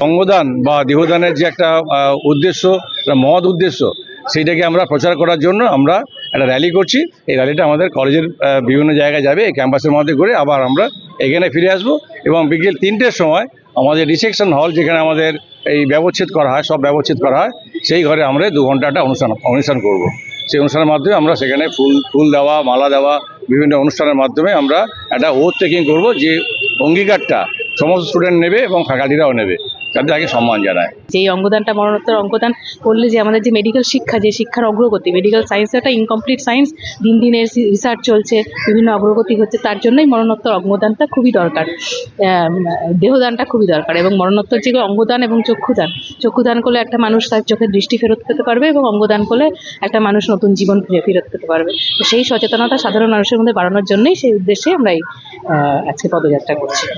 অঙ্গদান বা দেহদানের যে একটা উদ্দেশ্য মহৎ উদ্দেশ্য সেইটাকে আমরা প্রচার করার জন্য আমরা একটা র্যালি করছি। এই র্যালিটা আমাদের কলেজের বিভিন্ন জায়গায় যাবে, এই ক্যাম্পাসের মধ্যে করে আবার আমরা এখানে ফিরে আসব এবং বিকেল তিনটের সময় আমাদের রিসেকশন হল যেখানে আমাদের এই ব্যবচ্ছেদ করা হয়, সব ব্যবচ্ছেদ করা হয়, সেই ঘরে আমরা দু ঘন্টাটা অনুষ্ঠান অনুষ্ঠান করব। সেই অনুষ্ঠানের মাধ্যমে আমরা সেখানে ফুল ফুল দেওয়া, মালা দেওয়া, বিভিন্ন অনুষ্ঠানের মাধ্যমে আমরা একটা ওথ টেকিং করব যে অঙ্গীকারটা সমস্ত স্টুডেন্ট নেবে এবং ফ্যাকাল্টিরাও নেবে। তাদের আগে সম্মান জানায়। যে অঙ্গদানটা, মরণোত্তর অঙ্গদান করলে যে আমাদের যে মেডিকেল শিক্ষা, যে শিক্ষার অগ্রগতি মেডিকেল সায়েন্স একটা ইনকমপ্লিট সায়েন্স দিন দিন এর রিসার্চ চলছে, বিভিন্ন অগ্রগতি হচ্ছে, তার জন্যই মরণোত্তর অঙ্গদানটা খুবই দরকার। দেহদানটা খুবই দরকার এবং মরণোত্তর যেগুলো অঙ্গদান এবং চক্ষুদান চক্ষুদান করলে একটা মানুষ তার চোখের দৃষ্টি ফেরত পেতে পারবে এবং অঙ্গদান করলে একটা মানুষ নতুন জীবন ফিরে, ফেরত পেতে পারবে। তো সেই সচেতনতা সাধারণ মানুষের মধ্যে বাড়ানোর জন্যই সেই উদ্দেশ্যে আমরা এই আজকে পদযাত্রা করছি।